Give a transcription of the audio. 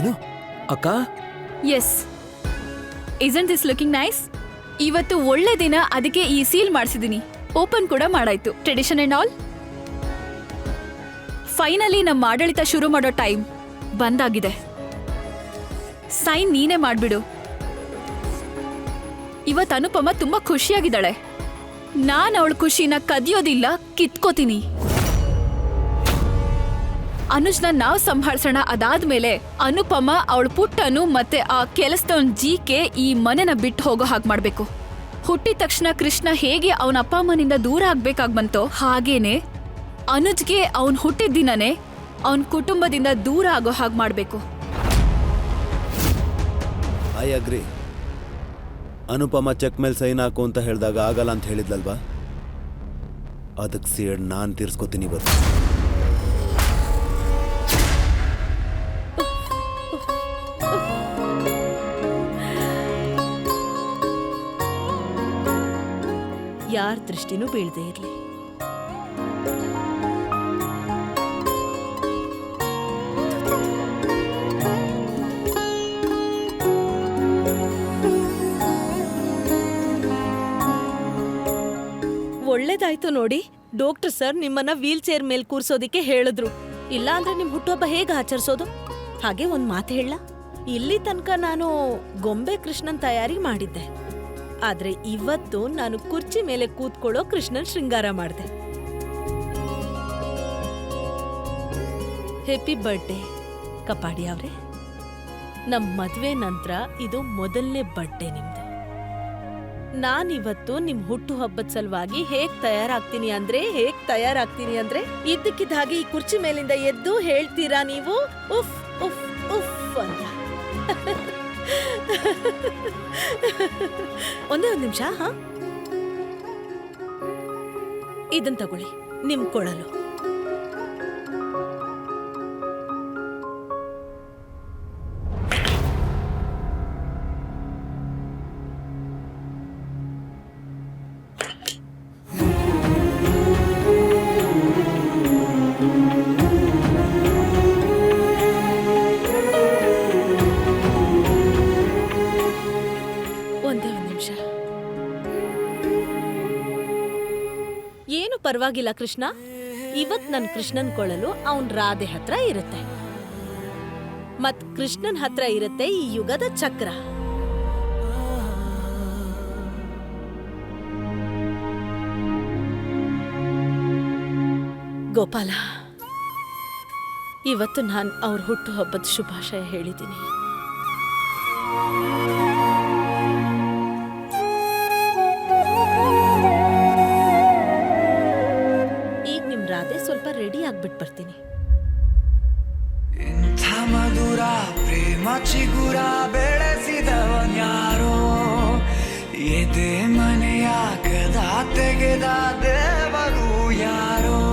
ಏನು? ಅಕ್ಕ? Yes isn't this looking nice ಇವತ್ತು ಒಳ್ಳೆ ದಿನ, ಅದಕ್ಕೆ ಈ ಸೀಲ್ ಮಾಡಿಸಿದೀನಿ. ಓಪನ್ ಕೂಡ ಮಾಡಾಯ್ತು. ಟ್ರೆಡಿಷನ್ ಅಂಡ್ ಆಲ್ ಫೈನಲಿ ನಮ್ಮ ಆಡಳಿತ ಶುರು ಮಾಡೋ ಟೈಮ್ ಬಂದಾಗಿದೆ. ಸೈನ್ ನೀನೇ ಮಾಡ್ಬಿಡು. ಇವತ್ತು ಅನುಪಮ ತುಂಬಾ ಖುಷಿಯಾಗಿದ್ದಾಳೆ. ನಾನು ಅವಳ ಖುಷಿನ ಕದಿಯೋದಿಲ್ಲ, ಕಿತ್ಕೋತೀನಿ. ಅನುಜ್ನ ನಾವ್ ಸಂಭಾಳ್ಸೋಣ ಅದಾದ್ಮೇಲೆ ಅನುಪಮ, ಅವಳ ಪುಟ್ಟನು ಮತ್ತೆ ಆ ಕೆಲಸದವನ್ ಜೀಕೆ ಈ ಮನೆನ ಬಿಟ್ಟು ಹೋಗೋ ಹಾಗೆ ಮಾಡ್ಬೇಕು. ಹುಟ್ಟಿದ ತಕ್ಷಣ ಕೃಷ್ಣ ಹೇಗೆ ಅವನ ಅಪ್ಪ ಅಮ್ಮನಿಂದ ದೂರ ಆಗ್ಬೇಕಾಗ್ ಬಂತೋ ಹಾಗೇನೆ ಅನುಜ್ಗೆ ಅವನ್ ಹುಟ್ಟಿದ ದಿನನೇ ಅವನ್ ಕುಟುಂಬದಿಂದ ದೂರ ಆಗೋ ಹಾಗೆ ಮಾಡ್ಬೇಕು. I agree. ಅನುಪಮ ಚೆಕ್ ಮೇಲೆ ಸೈನ್ ಹಾಕು ಅಂತ ಹೇಳಿದಾಗ ಆಗಲ್ಲ ಅಂತ ಹೇಳಿದ್ಲಲ್ವಾ? ಅದಕ್ಕೆ ಸೇಡ್ ನಾನು ತೀರ್ಸ್ಕೊತೀನಿ ಇವತ್ತು. ಯಾರ ದೃಷ್ಟಿನೂ ಬೀಳದೆ ಇರಲಿ. ಒಳ್ಳೇದಾಯ್ತು ನೋಡಿ. ಡಾಕ್ಟರ್ ಸರ್ ನಿಮ್ಮನ್ನ ವೀಲ್ ಚೇರ್ ಮೇಲೆ ಕೂರ್ಸೋದಿಕ್ಕೆ ಹೇಳಿದ್ರು. ಇಲ್ಲ ಅಂದ್ರೆ ನಿಮ್ ಹುಟ್ಟುಹಬ್ಬ ಹೇಗೆ ಆಚರಿಸೋದು? ಹಾಗೆ ಒಂದ್ ಮಾತು ಹೇಳ. ಇಲ್ಲಿ ತನಕ ನಾನು ಗೊಂಬೆ ಕೃಷ್ಣನ್ ತಯಾರಿ ಮಾಡಿದ್ದೆ. ಆದ್ರೆ ಇವತ್ತು ನಾನು ಕುರ್ಚಿ ಮೇಲೆ ಕೂತ್ಕೊಳ್ಳೋ ಕೃಷ್ಣನ್ ಶೃಂಗಾರ ಮಾಡಿದೆ. ಹ್ಯಾಪಿ ಬರ್ಡೇ ಕಪಾಡಿ ಅವ್ರೆ. ನಮ್ ಮದ್ವೆ ನಂತರ ಇದು ಮೊದಲನೇ ಬರ್ಡೇ ನಿಮ್ದು. ನಾನಿವತ್ತು ನಿಮ್ ಹುಟ್ಟು ಹಬ್ಬದ ಸಲುವಾಗಿ ಹೇಗ್ ತಯಾರಾಗ್ತೀನಿ ಅಂದ್ರೆ, ಹೇಗ್ ತಯಾರಾಗ್ತೀನಿ ಅಂದ್ರೆ ಇದ್ದಕ್ಕಿದ್ದ ಹಾಗೆ ಈ ಕುರ್ಚಿ ಮೇಲಿಂದ ಎದ್ದು ಹೇಳ್ತೀರಾ ನೀವು? ಉಫ್ ಉಫ್ ಉಫ್. ಒಂದೇ ಒಂದು ನಿಮಿಷ ಹಾ? ಇದನ್ ತಗೊಳ್ಳಿ ನಿಮ್ ಕೊಳಲು. ಏನು ಪರವಾಗಿಲ್ಲ ಕೃಷ್ಣ. ಇವತ್ ನನ್ ಕೃಷ್ಣನ್ ಕೊಳಲು ಅವನ್ ರಾಧೆ ಹತ್ರ ಇರುತ್ತೆ. ಮತ್ ಕೃಷ್ಣನ್ ಹತ್ರ ಇರುತ್ತೆ ಈ ಯುಗದ ಚಕ್ರ. ಗೋಪಾಲ, ಇವತ್ತು ನಾನು ಅವ್ರ ಹುಟ್ಟು ಹಬ್ಬದ ಶುಭಾಶಯ ಹೇಳಿದ್ದೀನಿ ಬರ್ತೀನಿ. ಇಂಥ ಮಧುರ ಪ್ರೇಮ ಚಿಗುರ ಬೆಳೆಸಿದವನ್ಯಾರೋ ಎದೆ ಮನೆಯ ಕದ ತೆಗೆದ ದೇವರು ಯಾರೋ?